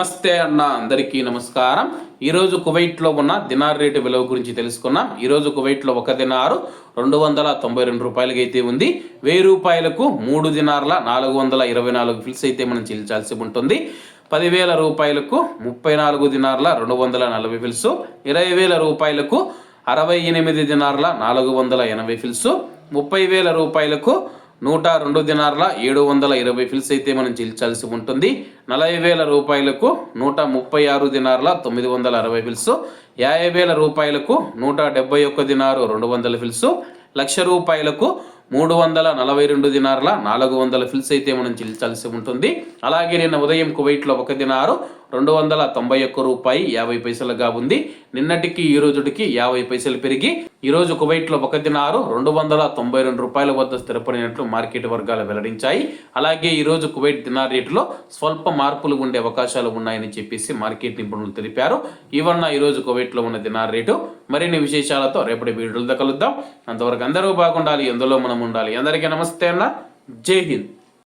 నమస్తే అన్న అందరికీ నమస్కారం. ఈరోజు కువైట్లో ఉన్న దినార్ రేటు విలువ గురించి తెలుసుకున్నాం. ఈరోజు కువైట్లో ఒక దినారు రెండు వందల తొంభై రెండు రూపాయలకి అయితే ఉంది. వెయ్యి రూపాయలకు మూడు దినార్ల నాలుగు వందల ఇరవై నాలుగు ఫిల్స్ అయితే మనం చెల్లించాల్సి ఉంటుంది. పదివేల రూపాయలకు ముప్పై నాలుగు దినార్ల రెండు వందల నలభై ఫిల్స్ ఇరవై వేల రూపాయలకు అరవై ఎనిమిది దినార్ల నాలుగు వందల ఎనభై ఫిల్స్ ముప్పై వేల రూపాయలకు నూట రెండు దినార్ల ఏడు వందల ఇరవై ఫిల్స్ అయితే మనం చెల్లించాల్సి ఉంటుంది. నలభై వేల రూపాయలకు నూట ముప్పై ఆరు దినార్ల తొమ్మిది వందల అరవై ఫిల్స్ యాభై వేల రూపాయలకు నూట డెబ్బై ఒక్క దినారు రెండు వందల ఫిల్స్ లక్ష రూపాయలకు మూడు వందల నలభై రెండు దినార్ల నాలుగు వందల ఫిల్స్ అయితే మనం చెల్లించాల్సి ఉంటుంది. అలాగే నిన్న ఉదయం కువైట్లో ఒక దినారు రెండు వందల తొంభై ఒక్క రూపాయి యాభై పైసలుగా ఉంది. నిన్నటికి ఈ రోజుకి యాభై పైసలు పెరిగి ఈ రోజు కువైట్లో ఒక దినారు రెండు వందల తొంభై రెండు రూపాయల వద్ద స్థిరపడినట్లు మార్కెట్ వర్గాలు వెల్లడించాయి. అలాగే ఈ రోజు కువైట్ దినార్ రేటులో స్వల్ప మార్పులు ఉండే అవకాశాలు ఉన్నాయని చెప్పేసి మార్కెట్ నిపుణులు తెలిపారు. ఇవన్న ఈ రోజు కువైట్లో ఉన్న దినార్ రేటు. మరిన్ని విశేషాలతో రేపటి వీడియోలతో కలుద్దాం. అంతవరకు అందరూ బాగుండాలి ఎందులో మనం ఉండాలి. అందరికీ నమస్తే అన్న. జై హింద్.